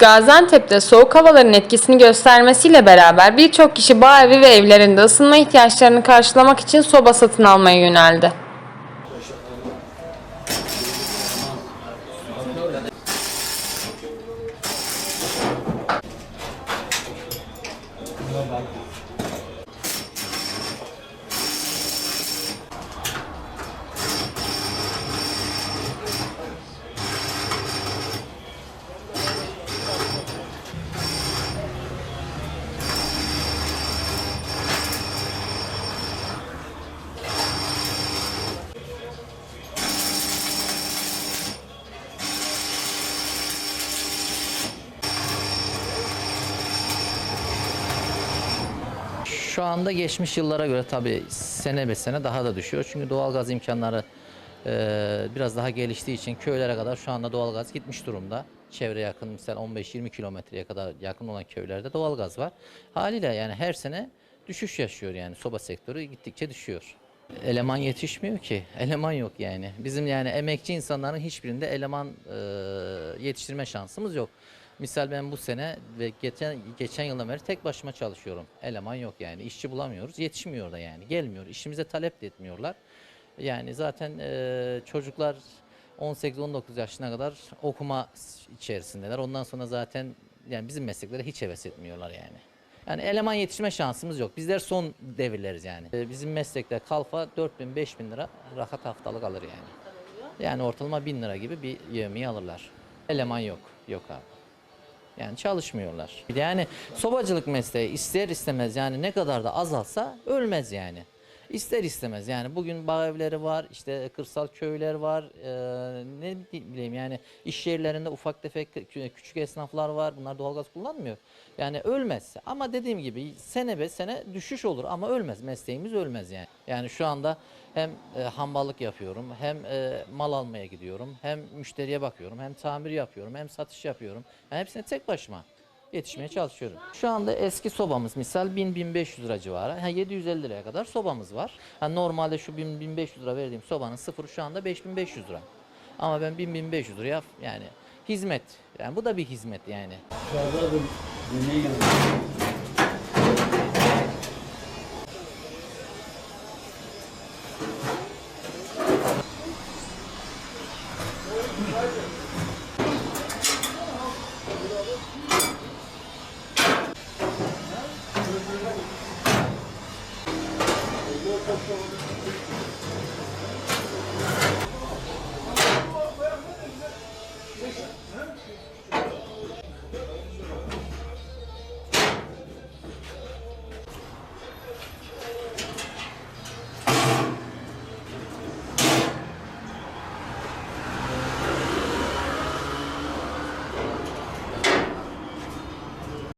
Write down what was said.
Gaziantep'te soğuk havaların etkisini göstermesiyle beraber birçok kişi bağ evi ve evlerinde ısınma ihtiyaçlarını karşılamak için soba satın almaya yöneldi. Şu anda geçmiş yıllara göre tabii sene be sene daha da düşüyor. Çünkü doğalgaz imkanları e, biraz daha geliştiği için köylere kadar şu anda doğalgaz gitmiş durumda. Çevre yakın mesela 15-20 kilometreye kadar yakın olan köylerde doğalgaz var. Haliyle yani her sene düşüş yaşıyor yani soba sektörü gittikçe düşüyor. Eleman yetişmiyor ki. Eleman yok yani. Bizim yani emekçi insanların hiçbirinde eleman e, yetiştirme şansımız yok. Misal ben bu sene ve geçen geçen yıldan beri tek başıma çalışıyorum. Eleman yok yani. İşçi bulamıyoruz. Yetişmiyor da yani. Gelmiyor. İşimize talep de etmiyorlar. Yani zaten e, çocuklar 18-19 yaşına kadar okuma içerisindeler. Ondan sonra zaten yani bizim mesleklere hiç heves etmiyorlar yani. Yani eleman yetişme şansımız yok. Bizler son devirleriz yani. E, Bizim meslekte kalfa 4000 5000 lira rahat haftalık alır yani. Yani ortalama 1000 lira gibi bir yemeği alırlar. Eleman yok. Yok abi. Yani çalışmıyorlar. Yani sobacılık mesleği ister istemez yani ne kadar da azalsa ölmez yani. İster istemez yani bugün bağ evleri var, işte kırsal köyler var, eee, ne bileyim yani iş yerlerinde ufak tefek kü- küçük esnaflar var. Bunlar doğalgaz kullanmıyor. Yani ölmez. Ama dediğim gibi sene be sene düşüş olur ama ölmez. Mesleğimiz ölmez yani. Yani şu anda hem e, hamballık yapıyorum, hem e, mal almaya gidiyorum, hem müşteriye bakıyorum, hem tamir yapıyorum, hem satış yapıyorum. Yani hepsine tek başıma yetişmeye çalışıyorum. Şu anda eski sobamız misal 1000-1500 lira civarı. Ha, 750 liraya kadar sobamız var. Ha, normalde şu 1000-1500 lira verdiğim sobanın sıfırı şu anda 5500 lira. Ama ben 1000-1500 liraya yani hizmet. Yani bu da bir hizmet yani. Yiyoruz. Thank you.